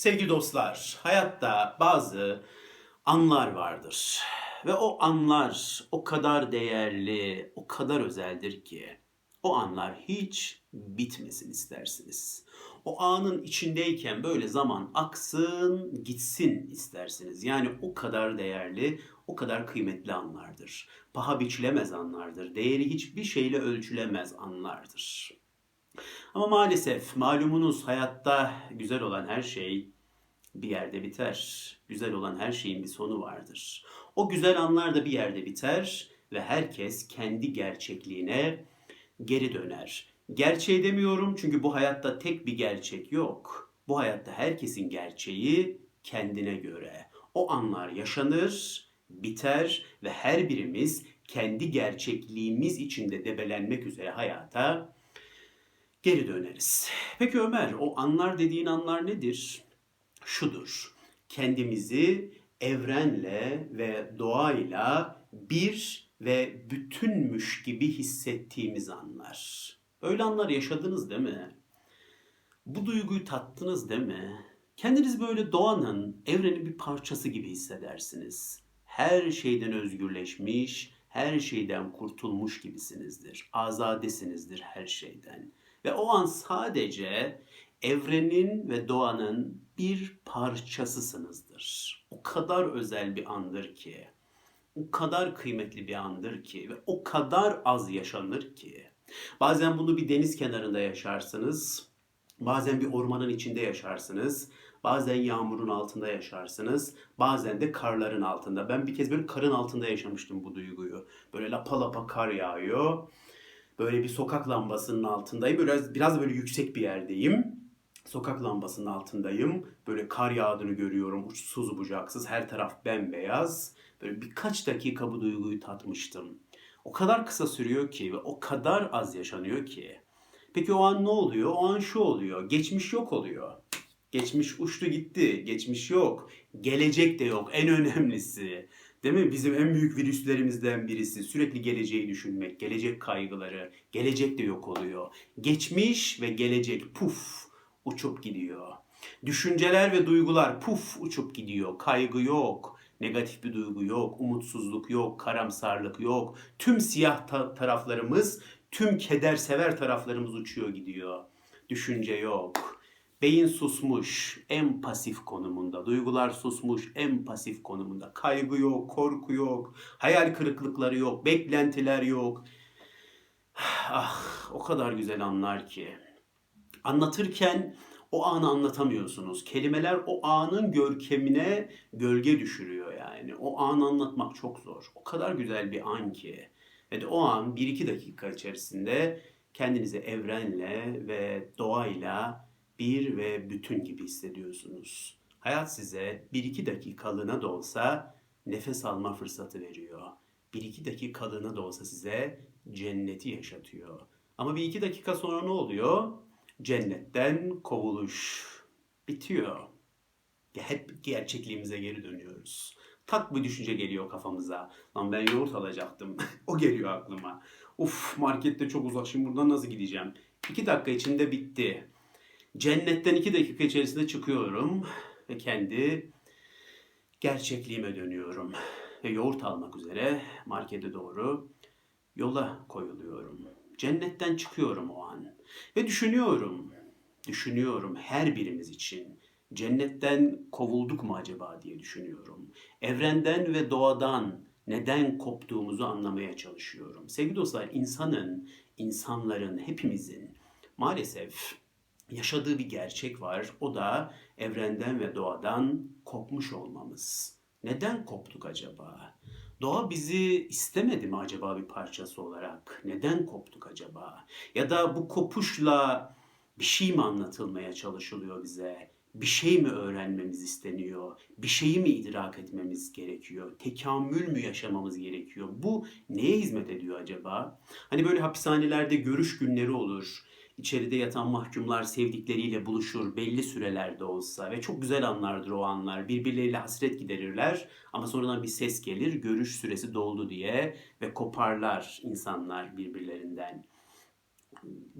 Sevgili dostlar, hayatta bazı anlar vardır. Ve o anlar o kadar değerli, o kadar özeldir ki o anlar hiç bitmesin istersiniz. O anın içindeyken böyle zaman aksın, gitsin istersiniz. Yani o kadar değerli, o kadar kıymetli anlardır. Paha biçilemez anlardır. Değeri hiçbir şeyle ölçülemez anlardır. Ama maalesef malumunuz hayatta güzel olan her şey bir yerde biter. Güzel olan her şeyin bir sonu vardır. O güzel anlar da bir yerde biter ve herkes kendi gerçekliğine geri döner. Gerçeği demiyorum çünkü bu hayatta tek bir gerçek yok. Bu hayatta herkesin gerçeği kendine göre. O anlar yaşanır, biter ve her birimiz kendi gerçekliğimiz içinde debelenmek üzere hayata geri döneriz. Peki Ömer, o anlar dediğin anlar nedir? Şudur. Kendimizi evrenle ve doğayla bir ve bütünmüş gibi hissettiğimiz anlar. Öyle anlar yaşadınız değil mi? Bu duyguyu tattınız değil mi? Kendiniz böyle doğanın, evrenin bir parçası gibi hissedersiniz. Her şeyden özgürleşmiş, her şeyden kurtulmuş gibisinizdir. Azadesinizdir her şeyden. Ve o an sadece evrenin ve doğanın bir parçasısınızdır. O kadar özel bir andır ki, o kadar kıymetli bir andır ki ve o kadar az yaşanır ki. Bazen bunu bir deniz kenarında yaşarsınız, bazen bir ormanın içinde yaşarsınız, bazen yağmurun altında yaşarsınız, bazen de karların altında. Ben bir kez böyle karın altında yaşamıştım bu duyguyu. Böyle lapa lapa kar yağıyor. Böyle bir sokak lambasının altındayım. Biraz biraz böyle yüksek bir yerdeyim. Sokak lambasının altındayım. Böyle kar yağdığını görüyorum. Uçsuz bucaksız. Her taraf bembeyaz. Böyle birkaç dakika bu duyguyu tatmıştım. O kadar kısa sürüyor ki ve o kadar az yaşanıyor ki. Peki o an ne oluyor? O an şu oluyor. Geçmiş yok oluyor. Geçmiş uçtu gitti. Geçmiş yok. Gelecek de yok. En önemlisi. Değil mi? Bizim en büyük virüslerimizden birisi. Sürekli geleceği düşünmek, gelecek kaygıları. Gelecek de yok oluyor. Geçmiş ve gelecek puf uçup gidiyor. Düşünceler ve duygular puf uçup gidiyor. Kaygı yok. Negatif bir duygu yok, umutsuzluk yok, karamsarlık yok. Tüm siyah ta- taraflarımız, tüm kedersever taraflarımız uçuyor gidiyor. Düşünce yok. Beyin susmuş, en pasif konumunda. Duygular susmuş, en pasif konumunda. Kaygı yok, korku yok, hayal kırıklıkları yok, beklentiler yok. Ah, o kadar güzel anlar ki. Anlatırken o anı anlatamıyorsunuz. Kelimeler o anın görkemine gölge düşürüyor yani. O anı anlatmak çok zor. O kadar güzel bir an ki. Ve de o an 1-2 dakika içerisinde kendinizi evrenle ve doğayla bir ve bütün gibi hissediyorsunuz. Hayat size 1-2 dakikalığına da olsa nefes alma fırsatı veriyor. 1-2 dakikalığına da olsa size cenneti yaşatıyor. Ama bir iki dakika sonra ne oluyor? Cennetten kovuluş bitiyor. Hep gerçekliğimize geri dönüyoruz. Tak bir düşünce geliyor kafamıza. Lan ben yoğurt alacaktım. o geliyor aklıma. Uf markette çok uzak şimdi buradan nasıl gideceğim? İki dakika içinde bitti. Cennetten iki dakika içerisinde çıkıyorum ve kendi gerçekliğime dönüyorum. Ve yoğurt almak üzere markete doğru yola koyuluyorum. Cennetten çıkıyorum o an. Ve düşünüyorum, düşünüyorum her birimiz için. Cennetten kovulduk mu acaba diye düşünüyorum. Evrenden ve doğadan neden koptuğumuzu anlamaya çalışıyorum. Sevgili dostlar, insanın, insanların, hepimizin maalesef yaşadığı bir gerçek var. O da evrenden ve doğadan kopmuş olmamız. Neden koptuk acaba? Doğa bizi istemedi mi acaba bir parçası olarak? Neden koptuk acaba? Ya da bu kopuşla bir şey mi anlatılmaya çalışılıyor bize? Bir şey mi öğrenmemiz isteniyor? Bir şeyi mi idrak etmemiz gerekiyor? Tekamül mü yaşamamız gerekiyor? Bu neye hizmet ediyor acaba? Hani böyle hapishanelerde görüş günleri olur. İçeride yatan mahkumlar sevdikleriyle buluşur belli sürelerde olsa ve çok güzel anlardır o anlar. Birbirleriyle hasret giderirler ama sonradan bir ses gelir görüş süresi doldu diye ve koparlar insanlar birbirlerinden.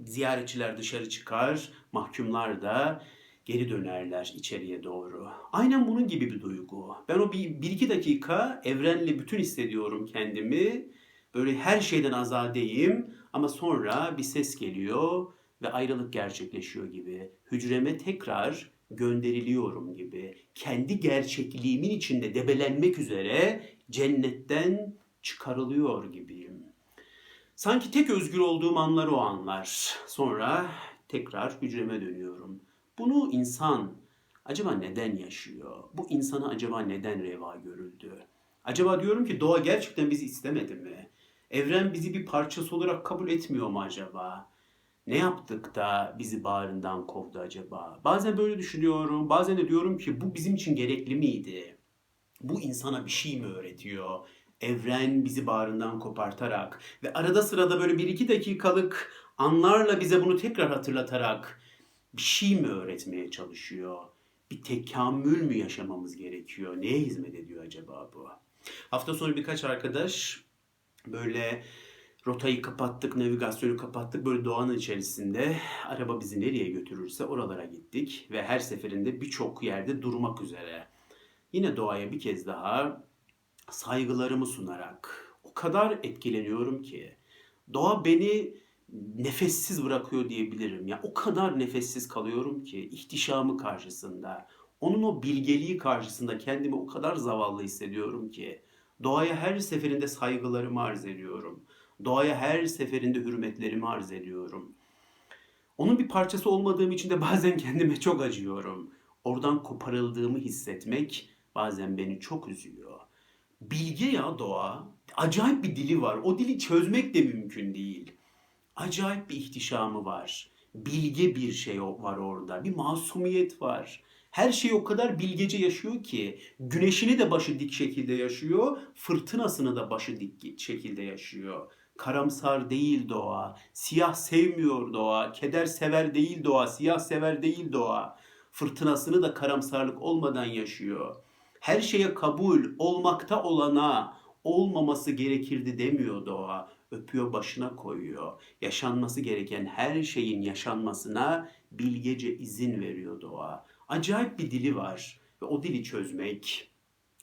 Ziyaretçiler dışarı çıkar, mahkumlar da geri dönerler içeriye doğru. Aynen bunun gibi bir duygu. Ben o bir, bir iki dakika evrenle bütün hissediyorum kendimi. Böyle her şeyden azadeyim ama sonra bir ses geliyor ve ayrılık gerçekleşiyor gibi. Hücreme tekrar gönderiliyorum gibi. Kendi gerçekliğimin içinde debelenmek üzere cennetten çıkarılıyor gibiyim. Sanki tek özgür olduğum anlar o anlar. Sonra tekrar hücreme dönüyorum. Bunu insan acaba neden yaşıyor? Bu insana acaba neden reva görüldü? Acaba diyorum ki doğa gerçekten bizi istemedi mi? Evren bizi bir parçası olarak kabul etmiyor mu acaba? Ne yaptık da bizi bağrından kovdu acaba? Bazen böyle düşünüyorum. Bazen de diyorum ki bu bizim için gerekli miydi? Bu insana bir şey mi öğretiyor? Evren bizi bağrından kopartarak ve arada sırada böyle bir iki dakikalık anlarla bize bunu tekrar hatırlatarak bir şey mi öğretmeye çalışıyor? Bir tekamül mü yaşamamız gerekiyor? Neye hizmet ediyor acaba bu? Hafta sonu birkaç arkadaş böyle rotayı kapattık, navigasyonu kapattık. Böyle doğanın içerisinde araba bizi nereye götürürse oralara gittik ve her seferinde birçok yerde durmak üzere. Yine doğaya bir kez daha saygılarımı sunarak o kadar etkileniyorum ki doğa beni nefessiz bırakıyor diyebilirim. Ya o kadar nefessiz kalıyorum ki ihtişamı karşısında, onun o bilgeliği karşısında kendimi o kadar zavallı hissediyorum ki doğaya her seferinde saygılarımı arz ediyorum. Doğaya her seferinde hürmetlerimi arz ediyorum. Onun bir parçası olmadığım için de bazen kendime çok acıyorum. Oradan koparıldığımı hissetmek bazen beni çok üzüyor. Bilge ya doğa. Acayip bir dili var. O dili çözmek de mümkün değil. Acayip bir ihtişamı var. Bilge bir şey var orada. Bir masumiyet var. Her şey o kadar bilgece yaşıyor ki güneşini de başı dik şekilde yaşıyor, fırtınasını da başı dik şekilde yaşıyor. Karamsar değil doğa, siyah sevmiyor doğa, keder sever değil doğa, siyah sever değil doğa. Fırtınasını da karamsarlık olmadan yaşıyor. Her şeye kabul, olmakta olana, olmaması gerekirdi demiyor doğa. Öpüyor başına koyuyor. Yaşanması gereken her şeyin yaşanmasına bilgece izin veriyor doğa. Acayip bir dili var ve o dili çözmek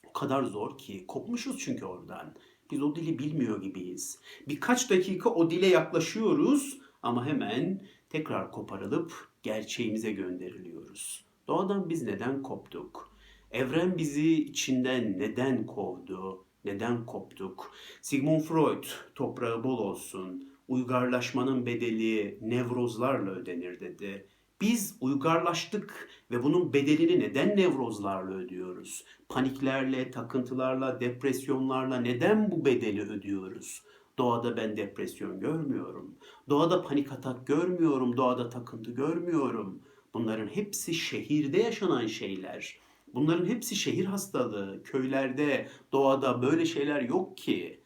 o kadar zor ki. Kopmuşuz çünkü oradan. Biz o dili bilmiyor gibiyiz. Birkaç dakika o dile yaklaşıyoruz ama hemen tekrar koparılıp gerçeğimize gönderiliyoruz. Doğadan biz neden koptuk? Evren bizi içinden neden kovdu? Neden koptuk? Sigmund Freud, toprağı bol olsun, uygarlaşmanın bedeli nevrozlarla ödenir dedi. Biz uygarlaştık ve bunun bedelini neden nevrozlarla ödüyoruz? Paniklerle, takıntılarla, depresyonlarla neden bu bedeli ödüyoruz? Doğada ben depresyon görmüyorum. Doğada panik atak görmüyorum. Doğada takıntı görmüyorum. Bunların hepsi şehirde yaşanan şeyler. Bunların hepsi şehir hastalığı. Köylerde, doğada böyle şeyler yok ki.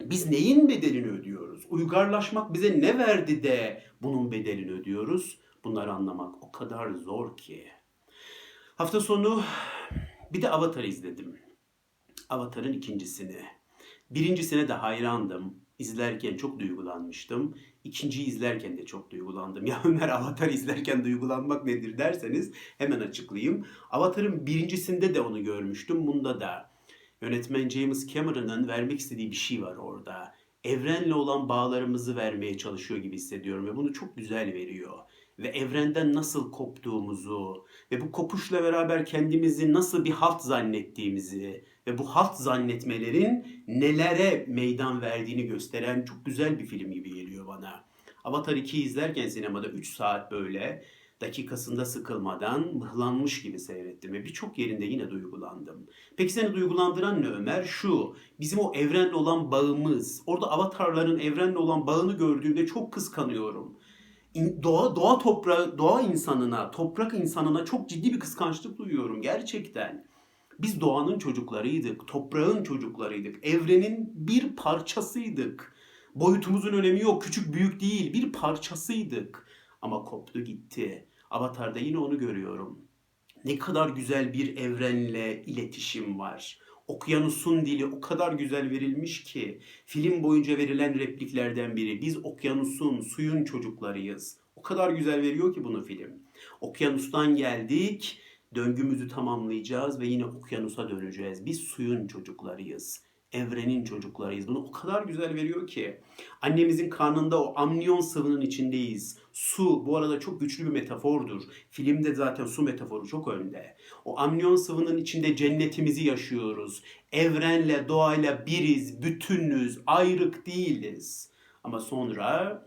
Biz neyin bedelini ödüyoruz? Uygarlaşmak bize ne verdi de bunun bedelini ödüyoruz? Bunları anlamak o kadar zor ki. Hafta sonu bir de Avatar izledim. Avatar'ın ikincisini. Birincisine de hayrandım. İzlerken çok duygulanmıştım. İkinciyi izlerken de çok duygulandım. Ya Ömer Avatar izlerken duygulanmak nedir derseniz hemen açıklayayım. Avatar'ın birincisinde de onu görmüştüm. Bunda da yönetmen James Cameron'ın vermek istediği bir şey var orada. Evrenle olan bağlarımızı vermeye çalışıyor gibi hissediyorum ve bunu çok güzel veriyor. Ve evrenden nasıl koptuğumuzu ve bu kopuşla beraber kendimizi nasıl bir halt zannettiğimizi ve bu halt zannetmelerin nelere meydan verdiğini gösteren çok güzel bir film gibi geliyor bana. Avatar 2'yi izlerken sinemada 3 saat böyle dakikasında sıkılmadan mıhlanmış gibi seyrettim ve birçok yerinde yine duygulandım. Peki seni duygulandıran ne Ömer? Şu, bizim o evrenle olan bağımız. Orada avatarların evrenle olan bağını gördüğümde çok kıskanıyorum. Doğa, doğa toprağı, doğa insanına, toprak insanına çok ciddi bir kıskançlık duyuyorum gerçekten. Biz doğanın çocuklarıydık, toprağın çocuklarıydık, evrenin bir parçasıydık. Boyutumuzun önemi yok, küçük büyük değil, bir parçasıydık. Ama koptu gitti. Avatar'da yine onu görüyorum. Ne kadar güzel bir evrenle iletişim var. Okyanusun dili o kadar güzel verilmiş ki film boyunca verilen repliklerden biri biz okyanusun, suyun çocuklarıyız. O kadar güzel veriyor ki bunu film. Okyanustan geldik, döngümüzü tamamlayacağız ve yine okyanusa döneceğiz. Biz suyun çocuklarıyız. Evrenin çocuklarıyız. Bunu o kadar güzel veriyor ki. Annemizin karnında o amniyon sıvının içindeyiz. Su bu arada çok güçlü bir metafordur. Filmde zaten su metaforu çok önde. O amniyon sıvının içinde cennetimizi yaşıyoruz. Evrenle, doğayla biriz, bütünüz, ayrık değiliz. Ama sonra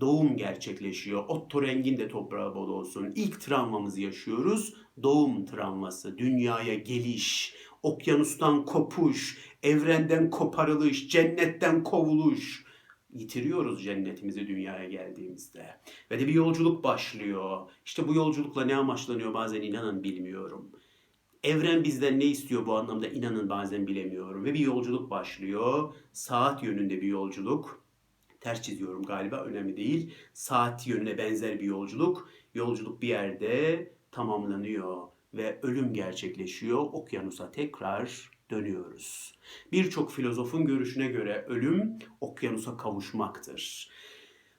doğum gerçekleşiyor. Otto rengin de toprağı bol olsun. İlk travmamızı yaşıyoruz. Doğum travması, dünyaya geliş, okyanustan kopuş, evrenden koparılış, cennetten kovuluş. Yitiriyoruz cennetimizi dünyaya geldiğimizde. Ve de bir yolculuk başlıyor. İşte bu yolculukla ne amaçlanıyor bazen inanın bilmiyorum. Evren bizden ne istiyor bu anlamda inanın bazen bilemiyorum. Ve bir yolculuk başlıyor. Saat yönünde bir yolculuk. Ters çiziyorum galiba önemli değil. Saat yönüne benzer bir yolculuk. Yolculuk bir yerde tamamlanıyor ve ölüm gerçekleşiyor. Okyanusa tekrar dönüyoruz. Birçok filozofun görüşüne göre ölüm okyanusa kavuşmaktır.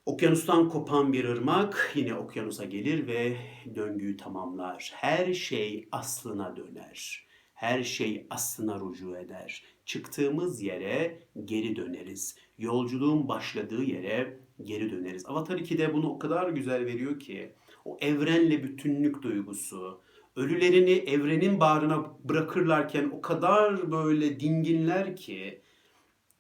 Okyanustan kopan bir ırmak yine okyanusa gelir ve döngüyü tamamlar. Her şey aslına döner. Her şey aslına rucu eder. Çıktığımız yere geri döneriz. Yolculuğun başladığı yere geri döneriz. Avatar 2'de bunu o kadar güzel veriyor ki o evrenle bütünlük duygusu, ölülerini evrenin bağrına bırakırlarken o kadar böyle dinginler ki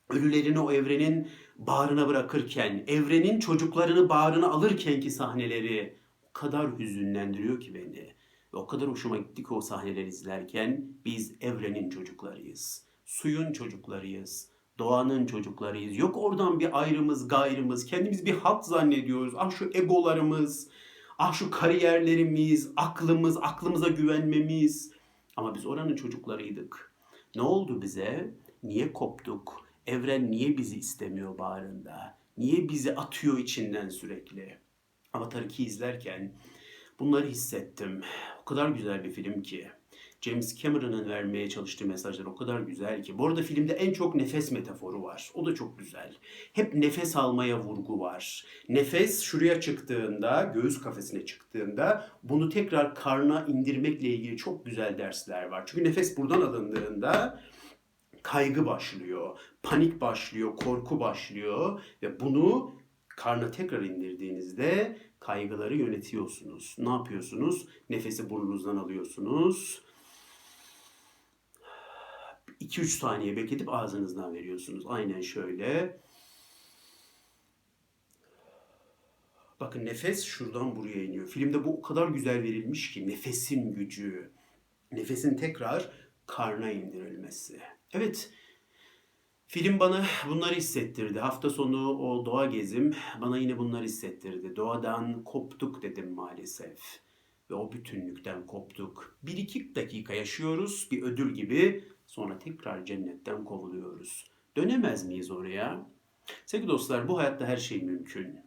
ölülerini o evrenin bağrına bırakırken, evrenin çocuklarını bağrına alırkenki sahneleri o kadar hüzünlendiriyor ki beni. Ve o kadar hoşuma gitti ki o sahneleri izlerken biz evrenin çocuklarıyız. Suyun çocuklarıyız. Doğanın çocuklarıyız. Yok oradan bir ayrımız, gayrımız. Kendimiz bir halk zannediyoruz. Ah şu egolarımız, ah şu kariyerlerimiz, aklımız, aklımıza güvenmemiz. Ama biz oranın çocuklarıydık. Ne oldu bize? Niye koptuk? Evren niye bizi istemiyor bağrında? Niye bizi atıyor içinden sürekli? Avatar 2 izlerken bunları hissettim. O kadar güzel bir film ki. James Cameron'ın vermeye çalıştığı mesajlar o kadar güzel ki. Bu arada filmde en çok nefes metaforu var. O da çok güzel. Hep nefes almaya vurgu var. Nefes şuraya çıktığında, göğüs kafesine çıktığında bunu tekrar karna indirmekle ilgili çok güzel dersler var. Çünkü nefes buradan alındığında kaygı başlıyor, panik başlıyor, korku başlıyor ve bunu karna tekrar indirdiğinizde kaygıları yönetiyorsunuz. Ne yapıyorsunuz? Nefesi burnunuzdan alıyorsunuz. 2-3 saniye bekletip ağzınızdan veriyorsunuz. Aynen şöyle. Bakın nefes şuradan buraya iniyor. Filmde bu o kadar güzel verilmiş ki nefesin gücü. Nefesin tekrar karna indirilmesi. Evet, film bana bunları hissettirdi. Hafta sonu o doğa gezim bana yine bunları hissettirdi. Doğadan koptuk dedim maalesef. Ve o bütünlükten koptuk. Bir iki dakika yaşıyoruz bir ödül gibi. Sonra tekrar cennetten kovuluyoruz. Dönemez miyiz oraya? Sevgili dostlar bu hayatta her şey mümkün.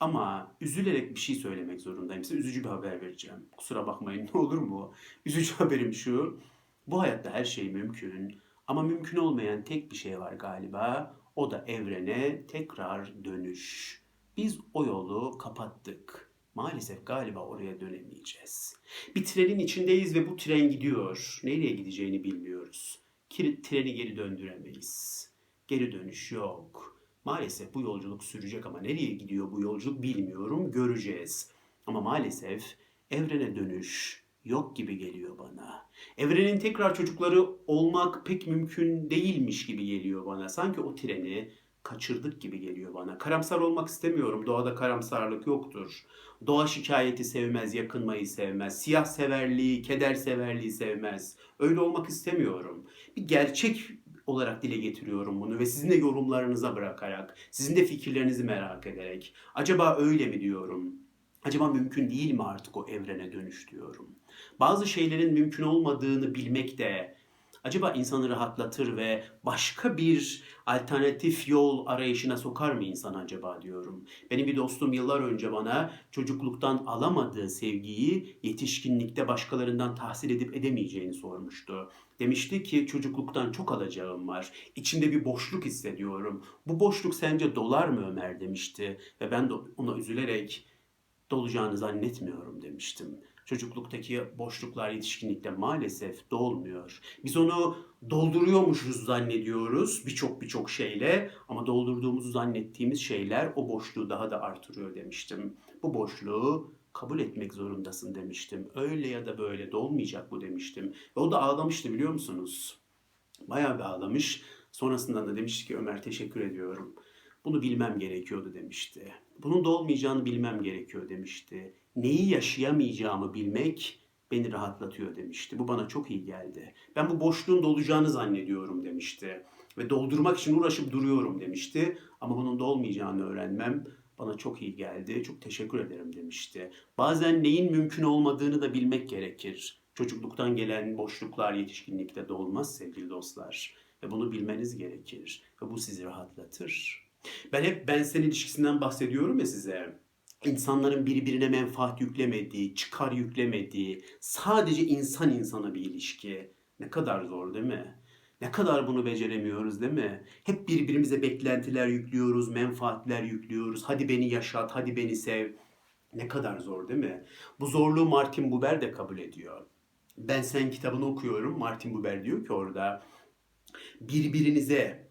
Ama üzülerek bir şey söylemek zorundayım. Size üzücü bir haber vereceğim. Kusura bakmayın ne olur mu? Üzücü haberim şu. Bu hayatta her şey mümkün. Ama mümkün olmayan tek bir şey var galiba. O da evrene tekrar dönüş. Biz o yolu kapattık. Maalesef galiba oraya dönemeyeceğiz. Bir trenin içindeyiz ve bu tren gidiyor. Nereye gideceğini bilmiyoruz. Treni geri döndüremeyiz. Geri dönüş yok. Maalesef bu yolculuk sürecek ama nereye gidiyor bu yolculuk bilmiyorum. Göreceğiz. Ama maalesef evrene dönüş yok gibi geliyor bana. Evrenin tekrar çocukları olmak pek mümkün değilmiş gibi geliyor bana. Sanki o treni kaçırdık gibi geliyor bana. Karamsar olmak istemiyorum. Doğada karamsarlık yoktur. Doğa şikayeti sevmez, yakınmayı sevmez. Siyah severliği, keder severliği sevmez. Öyle olmak istemiyorum. Bir gerçek olarak dile getiriyorum bunu ve sizin de yorumlarınıza bırakarak, sizin de fikirlerinizi merak ederek. Acaba öyle mi diyorum? Acaba mümkün değil mi artık o evrene dönüş diyorum. Bazı şeylerin mümkün olmadığını bilmek de acaba insanı rahatlatır ve başka bir alternatif yol arayışına sokar mı insan acaba diyorum. Benim bir dostum yıllar önce bana çocukluktan alamadığı sevgiyi yetişkinlikte başkalarından tahsil edip edemeyeceğini sormuştu. Demişti ki çocukluktan çok alacağım var. İçimde bir boşluk hissediyorum. Bu boşluk sence dolar mı Ömer demişti ve ben de ona üzülerek dolacağını zannetmiyorum demiştim. Çocukluktaki boşluklar yetişkinlikte maalesef dolmuyor. Biz onu dolduruyormuşuz zannediyoruz birçok birçok şeyle ama doldurduğumuzu zannettiğimiz şeyler o boşluğu daha da artırıyor demiştim. Bu boşluğu kabul etmek zorundasın demiştim. Öyle ya da böyle dolmayacak bu demiştim. Ve o da ağlamıştı biliyor musunuz? Bayağı bir ağlamış. Sonrasında da demişti ki Ömer teşekkür ediyorum. Bunu bilmem gerekiyordu demişti. Bunun da olmayacağını bilmem gerekiyor demişti. Neyi yaşayamayacağımı bilmek beni rahatlatıyor demişti. Bu bana çok iyi geldi. Ben bu boşluğun dolacağını zannediyorum demişti. Ve doldurmak için uğraşıp duruyorum demişti. Ama bunun da olmayacağını öğrenmem bana çok iyi geldi. Çok teşekkür ederim demişti. Bazen neyin mümkün olmadığını da bilmek gerekir. Çocukluktan gelen boşluklar yetişkinlikte dolmaz sevgili dostlar. Ve bunu bilmeniz gerekir. Ve bu sizi rahatlatır. Ben hep ben sen ilişkisinden bahsediyorum ya size. İnsanların birbirine menfaat yüklemediği, çıkar yüklemediği, sadece insan insana bir ilişki. Ne kadar zor değil mi? Ne kadar bunu beceremiyoruz değil mi? Hep birbirimize beklentiler yüklüyoruz, menfaatler yüklüyoruz. Hadi beni yaşat, hadi beni sev. Ne kadar zor değil mi? Bu zorluğu Martin Buber de kabul ediyor. Ben Sen kitabını okuyorum. Martin Buber diyor ki orada birbirinize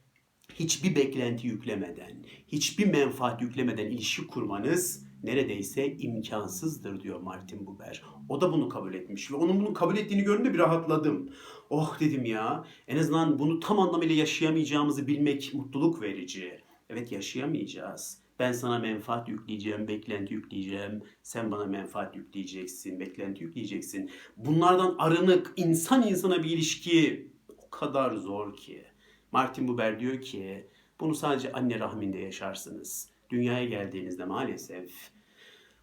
hiçbir beklenti yüklemeden, hiçbir menfaat yüklemeden ilişki kurmanız neredeyse imkansızdır diyor Martin Buber. O da bunu kabul etmiş ve onun bunu kabul ettiğini görünce bir rahatladım. Oh dedim ya en azından bunu tam anlamıyla yaşayamayacağımızı bilmek mutluluk verici. Evet yaşayamayacağız. Ben sana menfaat yükleyeceğim, beklenti yükleyeceğim. Sen bana menfaat yükleyeceksin, beklenti yükleyeceksin. Bunlardan arınık, insan insana bir ilişki o kadar zor ki. Martin Buber diyor ki bunu sadece anne rahminde yaşarsınız. Dünyaya geldiğinizde maalesef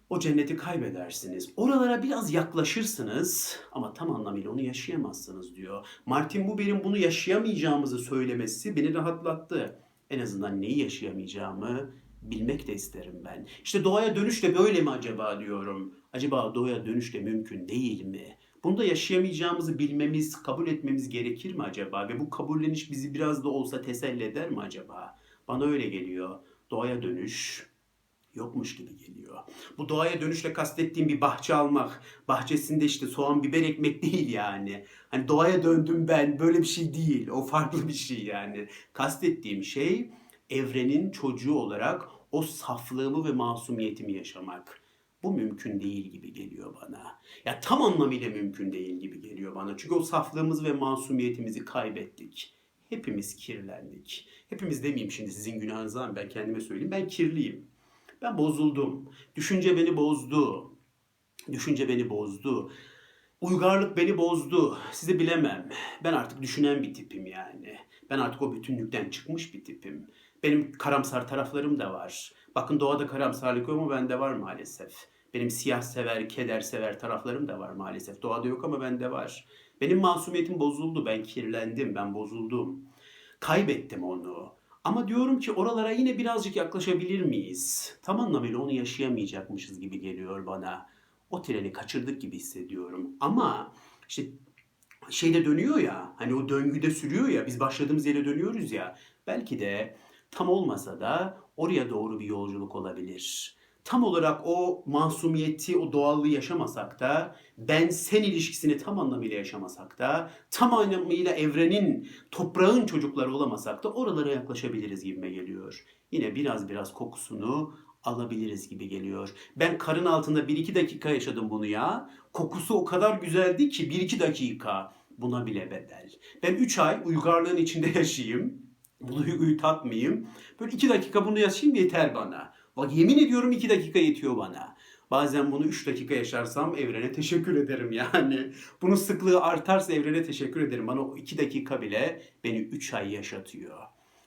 o cenneti kaybedersiniz. Oralara biraz yaklaşırsınız ama tam anlamıyla onu yaşayamazsınız diyor. Martin Buber'in bunu yaşayamayacağımızı söylemesi beni rahatlattı. En azından neyi yaşayamayacağımı bilmek de isterim ben. İşte doğaya dönüş de böyle mi acaba diyorum. Acaba doğaya dönüş de mümkün değil mi? Bunda yaşayamayacağımızı bilmemiz, kabul etmemiz gerekir mi acaba? Ve bu kabulleniş bizi biraz da olsa teselli eder mi acaba? Bana öyle geliyor. Doğaya dönüş yokmuş gibi geliyor. Bu doğaya dönüşle kastettiğim bir bahçe almak. Bahçesinde işte soğan biber ekmek değil yani. Hani doğaya döndüm ben böyle bir şey değil. O farklı bir şey yani. Kastettiğim şey evrenin çocuğu olarak o saflığımı ve masumiyetimi yaşamak. Bu mümkün değil gibi geliyor bana. Ya tam anlamıyla mümkün değil gibi geliyor bana. Çünkü o saflığımızı ve masumiyetimizi kaybettik. Hepimiz kirlendik. Hepimiz demeyeyim şimdi sizin günahınızı ama ben kendime söyleyeyim. Ben kirliyim. Ben bozuldum. Düşünce beni bozdu. Düşünce beni bozdu. Uygarlık beni bozdu. Size bilemem. Ben artık düşünen bir tipim yani. Ben artık o bütünlükten çıkmış bir tipim. Benim karamsar taraflarım da var. Bakın doğada karamsarlık yok mu bende var maalesef. Benim siyah sever, keder sever taraflarım da var maalesef. Doğada yok ama bende var. Benim masumiyetim bozuldu. Ben kirlendim, ben bozuldum. Kaybettim onu. Ama diyorum ki oralara yine birazcık yaklaşabilir miyiz? Tam anlamıyla onu yaşayamayacakmışız gibi geliyor bana. O treni kaçırdık gibi hissediyorum. Ama işte şeyde dönüyor ya, hani o döngüde sürüyor ya, biz başladığımız yere dönüyoruz ya. Belki de tam olmasa da oraya doğru bir yolculuk olabilir. Tam olarak o masumiyeti, o doğallığı yaşamasak da, ben sen ilişkisini tam anlamıyla yaşamasak da, tam anlamıyla evrenin, toprağın çocukları olamasak da oralara yaklaşabiliriz gibime geliyor. Yine biraz biraz kokusunu alabiliriz gibi geliyor. Ben karın altında 1-2 dakika yaşadım bunu ya. Kokusu o kadar güzeldi ki 1-2 dakika buna bile bedel. Ben 3 ay uygarlığın içinde yaşayayım. Bu duyguyu tatmayayım. Böyle 2 dakika bunu yaşayayım yeter bana. Bak yemin ediyorum 2 dakika yetiyor bana. Bazen bunu 3 dakika yaşarsam evrene teşekkür ederim yani. Bunun sıklığı artarsa evrene teşekkür ederim. Bana o 2 dakika bile beni 3 ay yaşatıyor.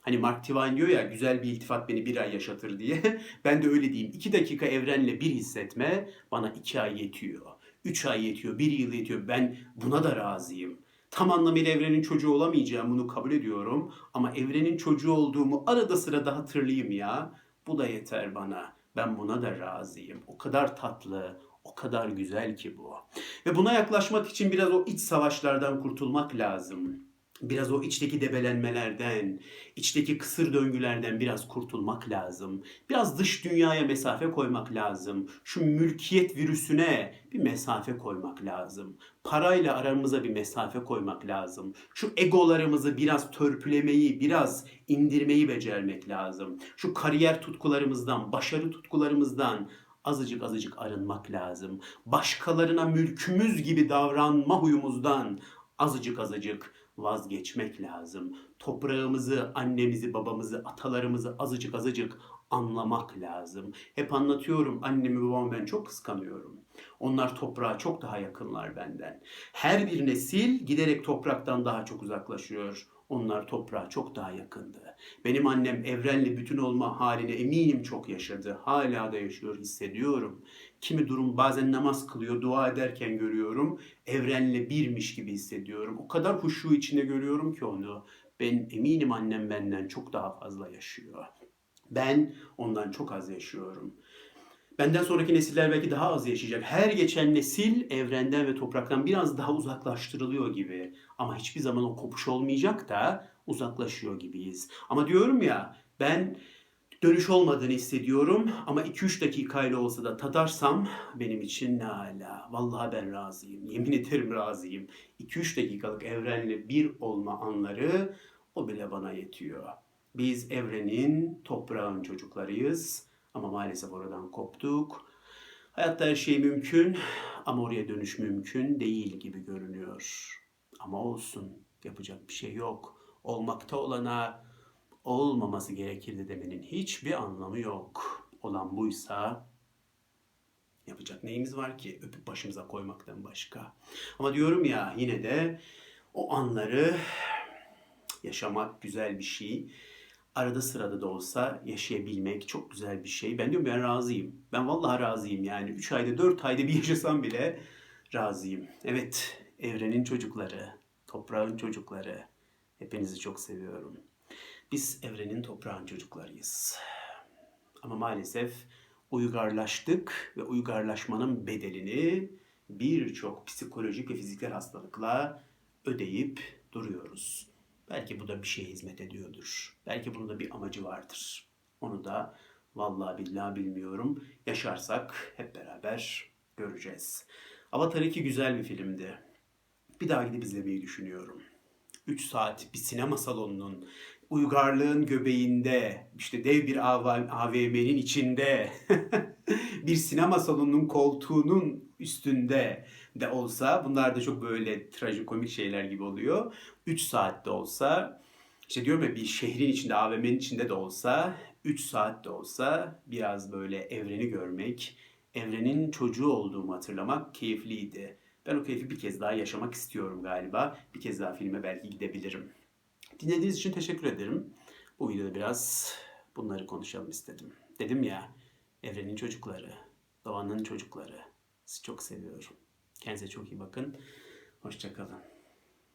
Hani Mark Twain diyor ya güzel bir iltifat beni bir ay yaşatır diye. Ben de öyle diyeyim. 2 dakika evrenle bir hissetme bana 2 ay yetiyor. 3 ay yetiyor, 1 yıl yetiyor. Ben buna da razıyım. Tam anlamıyla evrenin çocuğu olamayacağım bunu kabul ediyorum. Ama evrenin çocuğu olduğumu arada sırada hatırlayayım ya. Bu da yeter bana. Ben buna da razıyım. O kadar tatlı, o kadar güzel ki bu. Ve buna yaklaşmak için biraz o iç savaşlardan kurtulmak lazım. Biraz o içteki debelenmelerden, içteki kısır döngülerden biraz kurtulmak lazım. Biraz dış dünyaya mesafe koymak lazım. Şu mülkiyet virüsüne bir mesafe koymak lazım. Parayla aramıza bir mesafe koymak lazım. Şu egolarımızı biraz törpülemeyi, biraz indirmeyi becermek lazım. Şu kariyer tutkularımızdan, başarı tutkularımızdan azıcık azıcık arınmak lazım. Başkalarına mülkümüz gibi davranma huyumuzdan azıcık azıcık vazgeçmek lazım. Toprağımızı, annemizi, babamızı, atalarımızı azıcık azıcık anlamak lazım. Hep anlatıyorum annemi babamı ben çok kıskanıyorum. Onlar toprağa çok daha yakınlar benden. Her bir nesil giderek topraktan daha çok uzaklaşıyor. Onlar toprağa çok daha yakındı. Benim annem evrenle bütün olma halini eminim çok yaşadı. Hala da yaşıyor hissediyorum. Kimi durum bazen namaz kılıyor, dua ederken görüyorum. Evrenle birmiş gibi hissediyorum. O kadar huşu içinde görüyorum ki onu. Ben eminim annem benden çok daha fazla yaşıyor. Ben ondan çok az yaşıyorum. Benden sonraki nesiller belki daha az yaşayacak. Her geçen nesil evrenden ve topraktan biraz daha uzaklaştırılıyor gibi. Ama hiçbir zaman o kopuş olmayacak da uzaklaşıyor gibiyiz. Ama diyorum ya ben dönüş olmadığını hissediyorum ama 2-3 dakikayla olsa da tadarsam benim için ne ala. Vallahi ben razıyım. Yemin ederim razıyım. 2-3 dakikalık evrenle bir olma anları o bile bana yetiyor. Biz evrenin, toprağın çocuklarıyız ama maalesef oradan koptuk. Hayatta her şey mümkün ama oraya dönüş mümkün değil gibi görünüyor. Ama olsun, yapacak bir şey yok. Olmakta olana olmaması gerekirdi demenin hiçbir anlamı yok. Olan buysa yapacak neyimiz var ki öpüp başımıza koymaktan başka. Ama diyorum ya yine de o anları yaşamak güzel bir şey. Arada sırada da olsa yaşayabilmek çok güzel bir şey. Ben diyorum ben razıyım. Ben vallahi razıyım yani. 3 ayda 4 ayda bir yaşasam bile razıyım. Evet evrenin çocukları, toprağın çocukları. Hepinizi çok seviyorum. Biz evrenin toprağın çocuklarıyız. Ama maalesef uygarlaştık ve uygarlaşmanın bedelini birçok psikolojik ve fiziksel hastalıkla ödeyip duruyoruz. Belki bu da bir şeye hizmet ediyordur. Belki bunun da bir amacı vardır. Onu da vallahi billahi bilmiyorum. Yaşarsak hep beraber göreceğiz. Avatar 2 güzel bir filmdi. Bir daha gidip izlemeyi düşünüyorum. 3 saat bir sinema salonunun uygarlığın göbeğinde, işte dev bir AVM'nin içinde, bir sinema salonunun koltuğunun üstünde de olsa, bunlar da çok böyle trajikomik şeyler gibi oluyor. 3 saatte olsa, işte diyorum ya bir şehrin içinde, AVM'nin içinde de olsa, 3 saatte olsa biraz böyle evreni görmek, evrenin çocuğu olduğumu hatırlamak keyifliydi. Ben o keyfi bir kez daha yaşamak istiyorum galiba. Bir kez daha filme belki gidebilirim. Dinlediğiniz için teşekkür ederim. Bu videoda biraz bunları konuşalım istedim. Dedim ya, evrenin çocukları, doğanın çocukları. Sizi çok seviyorum. Kendinize çok iyi bakın. Hoşçakalın.